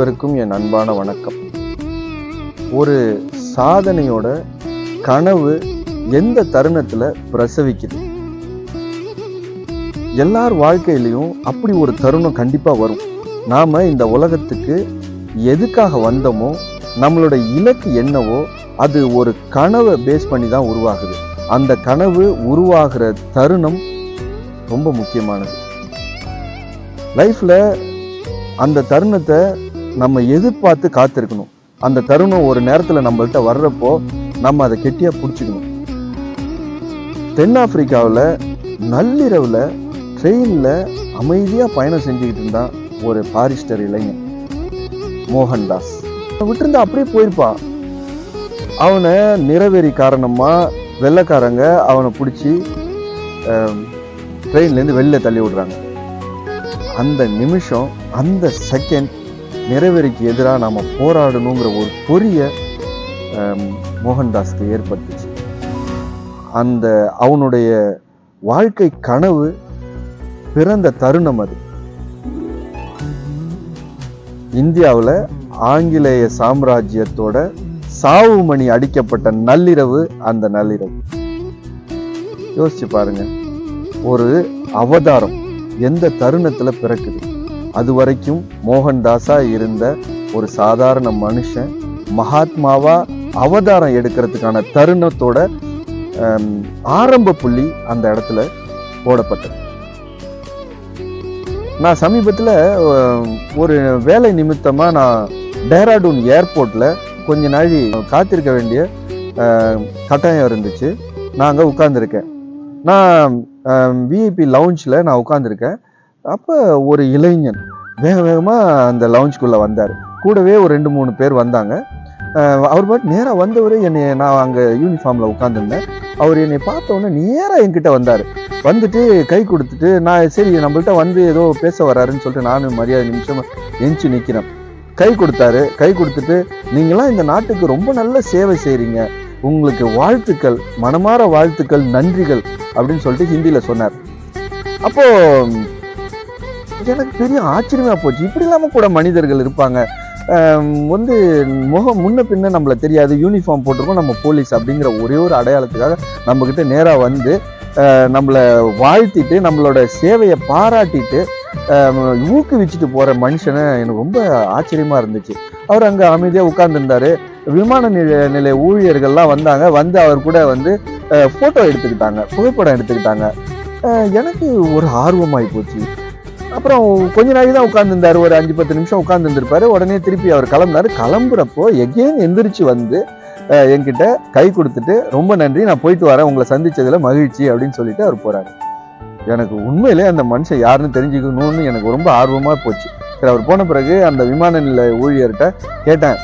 அனைவருக்கும் என் அன்பான வணக்கம். ஒரு சாதனையோட கனவு எந்த தருணத்துல பிரசவிக்குது? எல்லார் வாழ்க்கையிலையும் அப்படி ஒரு தருணம் கண்டிப்பா வரும். நாம இந்த உலகத்துக்கு எதுக்காக வந்தோமோ நம்மளோட இலக்கு என்னவோ அது ஒரு கனவை பேஸ் பண்ணி தான் உருவாகுது. அந்த கனவு உருவாகிற தருணம் ரொம்ப முக்கியமானது. லைஃப்ல அந்த தருணத்தை நம்ம எதிர்பார்த்து காத்திருக்கணும். அந்த தருணம் ஒரு நேரத்தில் நம்மள்ட்ட வர்றப்போ நம்ம அதை கெட்டியாக பிடிச்சிக்கணும். தென்னாப்பிரிக்காவில் நள்ளிரவில் ட்ரெயினில் அமைதியாக பயணம் செஞ்சுக்கிட்டு இருந்தான் ஒரு பாரிஸ்டர் இளைஞன் மோகன்தாஸ். விட்டுருந்தா அப்படியே போயிருப்பான் அவனை நிறவெறி காரணமாக வெள்ளைக்காரங்க அவனை பிடிச்சி ட்ரெயின்லேருந்து வெளில தள்ளி விடுறாங்க. அந்த நிமிஷம் அந்த செகண்ட் நிறைவேறிக்கு எதிராக நாம் போராடணுங்கிற ஒரு பொரிய மோகன்தாஸ்க்கு ஏற்பட்டுச்சு. அந்த அவனுடைய வாழ்க்கை கனவு பிறந்த தருணம் அது. இந்தியாவில் ஆங்கிலேய சாம்ராஜ்யத்தோட சாவு மணி அடிக்கப்பட்ட நள்ளிரவு அந்த நள்ளிரவு. யோசிச்சு பாருங்க. ஒரு அவதாரம் எந்த தருணத்துல பிறக்குது? அது வரைக்கும் மோகன்தாஸா இருந்த ஒரு சாதாரண மனுஷன் மகாத்மாவா அவதாரம் எடுக்கிறதுக்கான தருணத்தோட ஆரம்ப புள்ளி அந்த இடத்துல போடப்பட்டது. நான் சமீபத்தில் ஒரு வேலை நிமித்தமாக நான் டேராடூன் ஏர்போர்ட்டில் கொஞ்ச நாள் காத்திருக்க வேண்டிய கட்டாயம் இருந்துச்சு. நான் அங்கே உட்காந்துருக்கேன் நான் விஐபி லவுஞ்சில் நான் உட்காந்துருக்கேன் அப்போ ஒரு இளைஞன் வேக வேகமாக அந்த லவுஞ்சுக்குள்ளே வந்தார். கூடவே ஒரு ரெண்டு மூணு பேர் வந்தாங்க. அவர் பாட்டு நேராக வந்தவர் என்னை நான் அங்கே யூனிஃபார்மில் உட்காந்துருந்தேன் அவர் என்னை பார்த்தோன்னே நேராக என்கிட்ட வந்தார். வந்துட்டு கை கொடுத்துட்டு நான் சரி நம்மள்கிட்ட வந்து ஏதோ பேச வராருன்னு சொல்லிட்டு நானும் மரியாதை நிமிஷம் எஞ்சி நிற்கிறேன் கை கொடுத்தாரு. கை கொடுத்துட்டு நீங்களாம் இந்த நாட்டுக்கு ரொம்ப நல்ல சேவை செய்கிறீங்க உங்களுக்கு வாழ்த்துக்கள் மனமாற வாழ்த்துக்கள் நன்றிகள் அப்படின்னு சொல்லிட்டு ஹிந்தியில் சொன்னார். அப்போது எனக்கு பெரிய ஆச்சரியமாக போச்சு. இப்படி இல்லாமல் கூட மனிதர்கள் இருப்பாங்க. வந்து முகம் முன்ன பின்ன நம்மள தெரியாது. யூனிஃபார்ம் போட்டிருக்கோம். நம்ம போலீஸ் அப்படிங்கிற ஒரே ஒரு அடையாளத்துக்காக நம்மக்கிட்ட நேராக வந்து நம்மளை வாழ்த்திட்டு நம்மளோட சேவையை பாராட்டிட்டு ஊக்குவிச்சுட்டு போகிற மனுஷனை எனக்கு ரொம்ப ஆச்சரியமாக இருந்துச்சு. அவர் அங்கே அமைதியாக உட்கார்ந்துருந்தார். விமான நிலைய நிலைய ஊழியர்கள்லாம் வந்தாங்க. வந்து அவர் கூட வந்து ஃபோட்டோ எடுத்துக்கிட்டாங்க. புகைப்படம் எடுத்துக்கிட்டாங்க. எனக்கு ஒரு ஆர்வமாகி போச்சு. அப்புறம் கொஞ்ச நாளைக்கு தான் உட்காந்துருந்தாரு ஒரு அஞ்சு பத்து நிமிஷம் உட்காந்துருப்பாரு உடனே திருப்பி அவர் கிளம்புனாரு. கிளம்புறப்போ எகெயின் எந்திரிச்சு வந்து என்கிட்ட கை கொடுத்துட்டு ரொம்ப நன்றி நான் போயிட்டு வரேன். உங்களை சந்தித்ததில் மகிழ்ச்சி அப்படின்னு சொல்லிட்டு அவர் போகிறாரு எனக்கு உண்மையிலே அந்த மனுஷன் யாருன்னு தெரிஞ்சுக்கணும்னு எனக்கு ரொம்ப ஆர்வமாக போச்சு. சரி அவர் போன பிறகு அந்த விமான நிலைய ஊழியர்கிட்ட கேட்டேன்.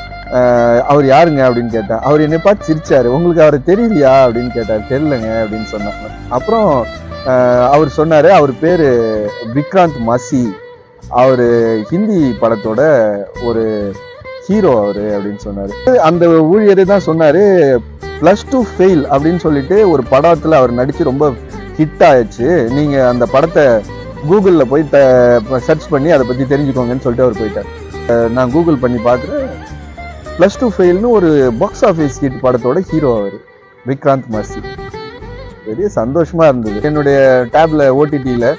அவர் யாருங்க? அப்படின்னு கேட்டேன். அவர் என்னை பார்த்து சிரிச்சார். உங்களுக்கு அவர் தெரியலையா? அப்படின்னு கேட்டார். தெரிலங்க அப்படின்னு சொன்னாங்க. அப்புறம் அவர் சொன்னார் அவர் பேர் விக்ராந்த் மசி. அவர் ஹிந்தி படத்தோட ஒரு ஹீரோ அவர் அப்படின்னு சொன்னார். அந்த ஊழியர் தான் சொன்னார் ப்ளஸ் டூ ஃபெயில் அப்படின்னு சொல்லிட்டு ஒரு படத்தில் அவர் நடித்து ரொம்ப ஹிட் ஆயிடுச்சு. நீங்கள் அந்த படத்தை கூகுளில் போய் சர்ச் பண்ணி அதை பற்றி தெரிஞ்சுக்கோங்கன்னு சொல்லிட்டு அவர் போயிட்டார். நான் கூகுள் பண்ணி பார்க்குறேன். ப்ளஸ் டூ ஃபெயில்னு ஒரு பாக்ஸ் ஆஃபீஸ் ஹிட் படத்தோட ஹீரோ அவர் விக்ராந்த் மர்சி பெரிய சந்தோஷமாக இருந்தது. என்னுடைய டேப்பில் ஓடிடியில்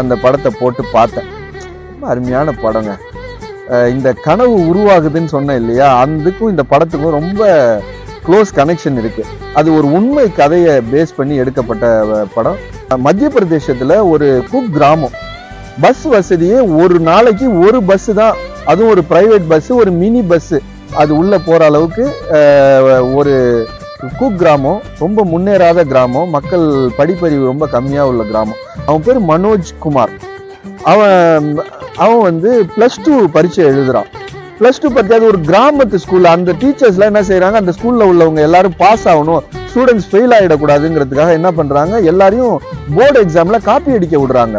அந்த படத்தை போட்டு பார்த்தேன். ரொம்ப அருமையான படங்க. இந்த கனவு உருவாகுதுன்னு சொன்னேன் இல்லையா? அதுக்கும் இந்த படத்துக்கும் ரொம்ப க்ளோஸ் கனெக்ஷன் இருக்குது அது ஒரு உண்மை கதையை பேஸ் பண்ணி எடுக்கப்பட்ட படம். மத்திய பிரதேசத்தில் ஒரு குக் கிராமம். பஸ் வசதியே ஒரு நாளைக்கு ஒரு பஸ்ஸு தான். அதுவும் ஒரு ப்ரைவேட் பஸ்ஸு ஒரு மினி பஸ்ஸு அது உள்ளே போகிற அளவுக்கு ஒரு குக் கிராமம் ரொம்ப முன்னேறாத கிராமம். மக்கள் படிப்பறிவு ரொம்ப கம்மியாக உள்ள கிராமம். அவன் பேர் மனோஜ் குமார். அவன் அவன் வந்து ப்ளஸ் டூ பரீட்சை எழுதுகிறான் ப்ளஸ் டூ பற்றி அது ஒரு கிராமத்து ஸ்கூலில் அந்த டீச்சர்ஸ்லாம் என்ன செய்கிறாங்க அந்த ஸ்கூலில் உள்ளவங்க எல்லாரும் பாஸ் ஆகணும். ஸ்டூடெண்ட்ஸ் ஃபெயில் ஆகிடக்கூடாதுங்கிறதுக்காக என்ன பண்ணுறாங்க எல்லாரையும் போர்டு எக்ஸாமில் காப்பி அடிக்க விடுறாங்க.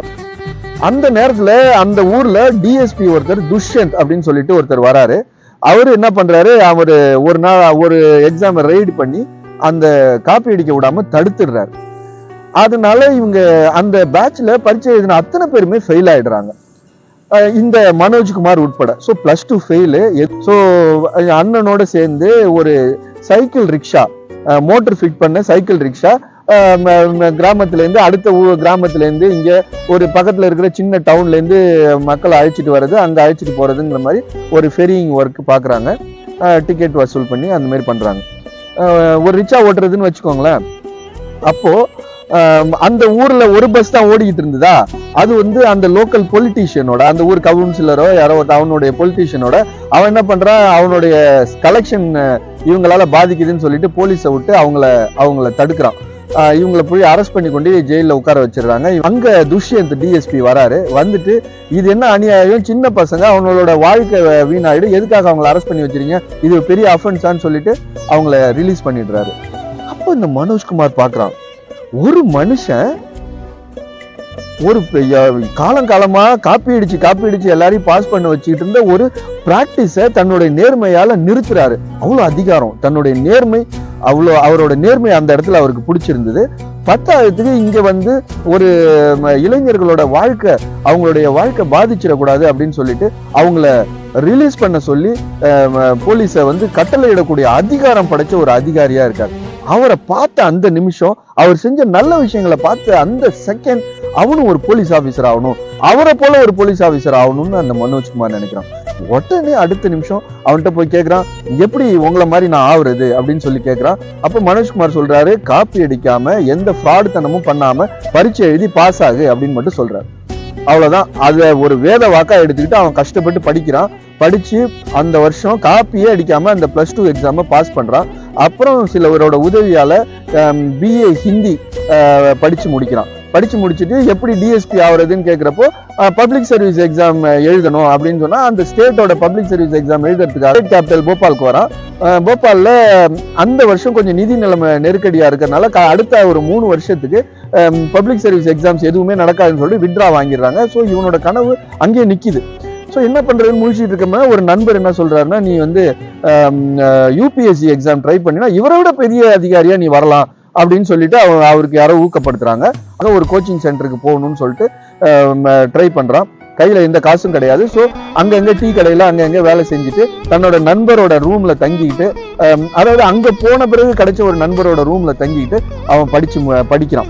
அந்த நேரத்தில் அந்த ஊரில் டிஎஸ்பி ஒருத்தர் துஷ்யந்த் அப்படின்னு சொல்லிட்டு ஒருத்தர் வராரு. அவர் என்ன பண்றாரு அவர் ஒரு நாள் ஒரு எக்ஸாமை ரைடு பண்ணி அந்த காப்பி அடிக்க விடாம தடுத்துடுறாரு. அதனால இவங்க அந்த பேட்ச்ல பரீட்சை எழுதின அத்தனை பேருமே ஃபெயில் ஆயிடுறாங்க. இந்த மனோஜ்குமார் உட்பட. So plus two fail so அண்ணனோட சேர்ந்து ஒரு சைக்கிள் ரிக்ஷா மோட்டர் ஃபிட் பண்ண சைக்கிள் ரிக்ஷா கிராமத்துலேருந்து அடுத்த ஊ கிராமத்துலேருந்து இங்கே ஒரு பக்கத்தில் இருக்கிற சின்ன டவுன்லேருந்து மக்களை அழைச்சிட்டு வர்றது அங்கே அழைச்சிட்டு போகிறதுங்கிற மாதிரி ஒரு ஃபெரியிங் ஒர்க் பார்க்குறாங்க டிக்கெட் வசூல் பண்ணி அந்த மாதிரி பண்ணுறாங்க ஒரு ரிக்ஷா ஓட்டுறதுன்னு வச்சுக்கோங்களேன். அப்போது அந்த ஊரில் ஒரு பஸ் தான் ஓடிக்கிட்டு இருந்ததா? அது வந்து அந்த லோக்கல் பொலிட்டீஷியனோட அந்த ஊர் கவுன்சிலரோ யாரோ அவனுடைய பொலிட்டீஷியனோட அவன் என்ன பண்றான் அவனுடைய கலெக்ஷன் இவங்களால பாதிக்குதுன்னு சொல்லிட்டு போலீஸை விட்டு அவங்கள அவங்கள தடுக்கிறான். இவங்களை போய் அரெஸ்ட் பண்ணி கொண்டு ஜெயிலில் உட்கார வச்சிடுறாங்க. அங்க துஷ்யந்த் டிஎஸ்பி வராரு. வந்துட்டு இது என்ன அநியாயம்? சின்ன பசங்க அவங்களோட வாழ்க்கை வீணாயிடும் எதுக்காக அவங்கள அரெஸ்ட் பண்ணி வச்சிருக்கீங்க? இது பெரிய அஃபென்ஸான்னு சொல்லிட்டு அவங்கள ரிலீஸ் பண்ணிடுறாரு. அப்போ இந்த மனோஜ்குமார் பார்க்குறான் ஒரு மனுஷன் ஒரு காலம் காலமா காப்பி அடிச்சு காப்பி அடிச்சு எல்லாரையும் பாஸ் பண்ண வச்சுக்கிட்டு இருந்த ஒரு பிராக்டிஸை தன்னுடைய நேர்மையால நிறுத்துறாரு. அவ்வளோ அதிகாரம். தன்னுடைய நேர்மை அவ்வளோ அவரோட நேர்மை அந்த இடத்துல அவருக்கு பிடிச்சிருந்தது. பத்தாயிரத்துக்கு இங்கே வந்து ஒரு இளைஞர்களோட வாழ்க்கை அவங்களுடைய வாழ்க்கை பாதிச்சிடக்கூடாது அப்படின்னு சொல்லிட்டு அவங்கள ரிலீஸ் பண்ண சொல்லி போலீஸை வந்து கட்டளையிடக்கூடிய அதிகாரம் படைச்ச ஒரு அதிகாரியாக இருக்காரு. அவரை பார்த்த அந்த நிமிஷம் அவர் செஞ்ச நல்ல விஷயங்களை பார்த்த அந்த செகண்ட் அவனும் ஒரு போலீஸ் ஆஃபீஸர் ஆகணும். அவரை போல ஒரு போலீஸ் ஆபீசர் ஆகணும்னு அந்த மனோஜ்குமார் நினைக்கிறான். உடனே அடுத்த நிமிஷம் அவன்கிட்ட போய் கேட்குறான் எப்படி உங்களை மாதிரி நான் ஆகுறது அப்படின்னு சொல்லி கேட்குறான் அப்ப மனோஜ்குமார் சொல்றாரு காப்பி அடிக்காம எந்த ஃப்ராடுத்தனமும் பண்ணாம பரீட்சை எழுதி பாஸ் ஆகு அப்படின்னு மட்டும் சொல்றாரு. அவ்வளவுதான். அதை ஒரு வேத வாக்கா எடுத்துக்கிட்டு அவன் கஷ்டப்பட்டு படிக்கிறான். படித்து அந்த வருஷம் காப்பியே அடிக்காமல் அந்த ப்ளஸ் டூ எக்ஸாமை பாஸ் பண்ணுறான் அப்புறம் சிலவரோட உதவியால் பிஏ ஹிந்தி படித்து முடிக்கிறான். படித்து முடிச்சுட்டு எப்படி டிஎஸ்பி ஆகுறதுன்னு கேட்குறப்போ பப்ளிக் சர்வீஸ் எக்ஸாம் எழுதணும் அப்படின்னு சொன்னால் அந்த ஸ்டேட்டோட பப்ளிக் சர்வீஸ் எக்ஸாம் எழுதுறதுக்காக ஸ்டேட் கேபிட்டல் போபாலுக்கு வரான். போபாலில் அந்த வருஷம் கொஞ்சம் நிதி நிலைமை நெருக்கடியாக இருக்கிறதுனால அடுத்த ஒரு மூணு வருஷத்துக்கு பப்ளிக் சர்வீஸ் எக்ஸாம்ஸ் எதுவுமே நடக்காதுன்னு சொல்லிட்டு விட்ரா வாங்கிடுறாங்க. ஸோ இவனோட கனவு அங்கேயே நிற்கிது ஸோ என்ன பண்ணுறதுன்னு முடிச்சுட்டு இருக்கோம்னா ஒரு நண்பர் என்ன சொல்றாருன்னா நீ வந்து யூபிஎஸ்சி எக்ஸாம் ட்ரை பண்ணினா இவரை விட பெரிய அதிகாரியாக நீ வரலாம் அப்படின்னு சொல்லிட்டு அவன் அவருக்கு யாரோ ஊக்கப்படுத்துறாங்க. அதான் ஒரு கோச்சிங் சென்டருக்கு போகணும்னு சொல்லிட்டு ட்ரை பண்றான். கையில் எந்த காசும் கிடையாது. ஸோ அங்கங்கே டீ கடையில் அங்கங்கே வேலை செஞ்சுட்டு தன்னோட நண்பரோட ரூம்ல தங்கிக்கிட்டு அதாவது அங்கே போன பிறகு கிடைச்ச ஒரு நண்பரோட ரூம்ல தங்கிக்கிட்டு அவன் படிச்சு மு- படிக்கிறான்.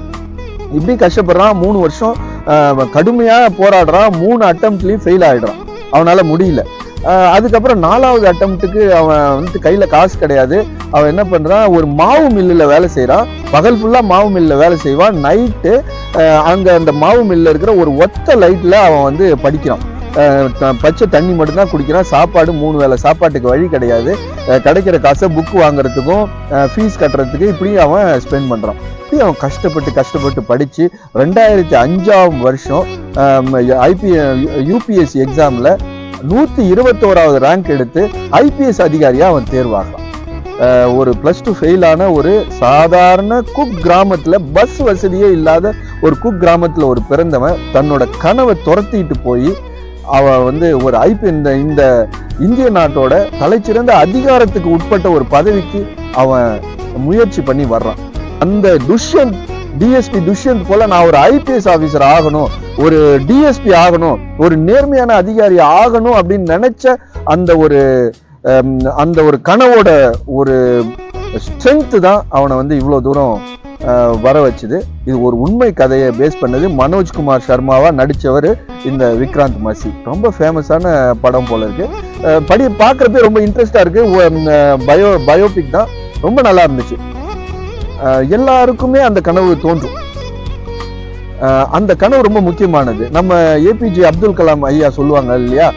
இப்படி கஷ்டப்படுறான். மூணு வருஷம் கடுமையாக போராடுறான். மூணு அட்டம்ப்ட்லேயும் ஃபெயில் ஆகிடுறான் அவனால் முடியல. அதுக்கப்புறம் நாலாவது அட்டம்ப்ட்டுக்கு அவன் வந்து கையில் காசு கிடையாது. அவன் என்ன பண்ணுறான் ஒரு மாவு மில்லில் வேலை செய்கிறான் பகல் ஃபுல்லாக மாவு மில்லில் வேலை செய்வான். நைட்டு அங்கே அந்த மாவு மில்லில் இருக்கிற ஒரு ஒத்த லைட்டில் அவன் வந்து படிக்கிறான். பச்சை தண்ணி மட்டும்தான் குடிக்கிறான். சாப்பாடு மூணு வேளை சாப்பாட்டுக்கு வழி கிடையாது. கிடைக்கிற காசை புக் வாங்குறதுக்கும் ஃபீஸ் கட்டுறதுக்கு இப்படி அவன் ஸ்பெண்ட் பண்ணுறான் இப்படி அவன் கஷ்டப்பட்டு கஷ்டப்பட்டு படித்து ரெண்டாயிரத்தி அஞ்சாம் வருஷம் ஐபி யூபிஎஸ்சி எக்ஸாமில் நூற்றி இருபத்தோராவது ரேங்க் எடுத்து ஐபிஎஸ் அதிகாரியாக அவன் தேர்வாகலாம் ஒரு ப்ளஸ் டூ ஃபெயிலான ஒரு சாதாரண குக் கிராமத்தில் பஸ் வசதியே இல்லாத ஒரு குக் கிராமத்தில் ஒரு பிறந்தவன் தன்னோட கனவை துரத்திட்டு போய் அவன் வந்து ஒரு ஐபி இந்த இந்த இந்திய நாட்டோட தலைச்சிறந்த அதிகாரத்துக்கு உட்பட்ட ஒரு பதவிக்கு அவன் முயற்சி பண்ணி வர்றான். அந்த துஷ்யந்த் டிஎஸ்பி துஷ்யந்த் போல நான் ஒரு ஐபிஎஸ் ஆஃபீஸர் ஆகணும் ஒரு டிஎஸ்பி ஆகணும் ஒரு நேர்மையான அதிகாரி ஆகணும் அப்படின்னு நினைச்ச அந்த ஒரு அந்த ஒரு கனவோட ஒரு ஸ்ட்ரென்த்து தான் அவனை வந்து இவ்வளோ தூரம் வர வச்சுது. இது ஒரு உண்மை கதையை பேஸ் பண்ணது மனோஜ்குமார் சர்மாவா நடிச்சவர் இந்த விக்ராந்த் மசி. ரொம்ப ஃபேமஸான படம் போல இருக்கு. படி பார்க்குறப்பே ரொம்ப இன்ட்ரெஸ்டாக இருக்கு. பயோ பயோபிக் தான். ரொம்ப நல்லா இருந்துச்சு. எல்லாருக்குமே அந்த கனவு தோன்றும். அந்த கனவு ரொம்ப முக்கியமானது. நம்ம ஏபிஜே அப்துல் கலாம் ஐயா சொல்லுவாங்க இல்லையா?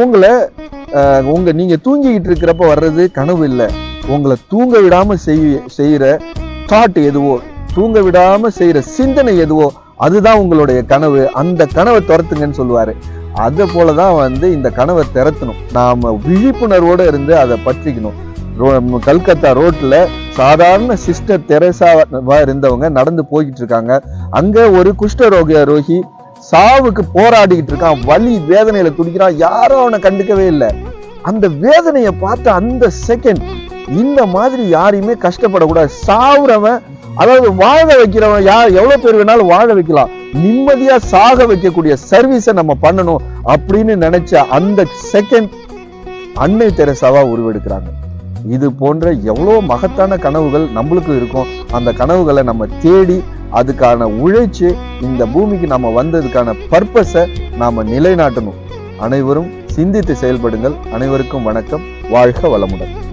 உங்களை அஹ், உங்க நீங்க தூங்கிக்கிட்டு இருக்கிறப்ப வர்றது கனவு இல்லை. உங்களை தூங்க விடாம செய் செய்யற தாட் எதுவோ தூங்க விடாமல் செய்கிற சிந்தனை எதுவோ அதுதான் உங்களுடைய கனவு. அந்த கனவை துரத்துங்கன்னு சொல்லுவார். அதை போலதான் வந்து இந்த கனவை திறத்தணும். நாம் விழிப்புணர்வோடு இருந்து அதை பற்றிக்கணும். ரோ- கல்கத்தா ரோட்டில் சாதாரண சிஸ்டர் தெரசாவா இருந்தவங்க நடந்து போய்கிட்டு இருக்காங்க. அங்கே ஒரு குஷ்டரோக ரோகி சாவுக்கு போராடிக்கிட்டு இருக்கான். வலி வேதனையில் துடிக்கிறான் யாரும் அவனை கண்டுக்கவே இல்லை. அந்த வேதனையை பார்த்த அந்த செகண்ட் இந்த மாதிரி யாரையுமே கஷ்டப்படக்கூடாது. சாவுறவன் அதாவது வாழ வைக்கிறவன் யார் எவ்வளவு பேர் வேணாலும் வாழ வைக்கலாம். நிம்மதியா சாக வைக்கக்கூடிய சர்வீஸை நம்ம பண்ணணும் அப்படின்னு நினைச்ச அந்த செகண்ட் அன்னை தெரசாவா உருவெடுக்கிறாங்க. இது போன்ற எவ்வளோ மகத்தான கனவுகள் நம்மளுக்கும் இருக்கும். அந்த கனவுகளை நம்ம தேடி அதுக்கான உழைச்சு இந்த பூமிக்கு நம்ம வந்ததுக்கான பர்பஸை நாம் நிலைநாட்டணும். அனைவரும் சிந்தித்து செயல்படுங்கள். அனைவருக்கும் வணக்கம். வாழ்க வளமுடன்.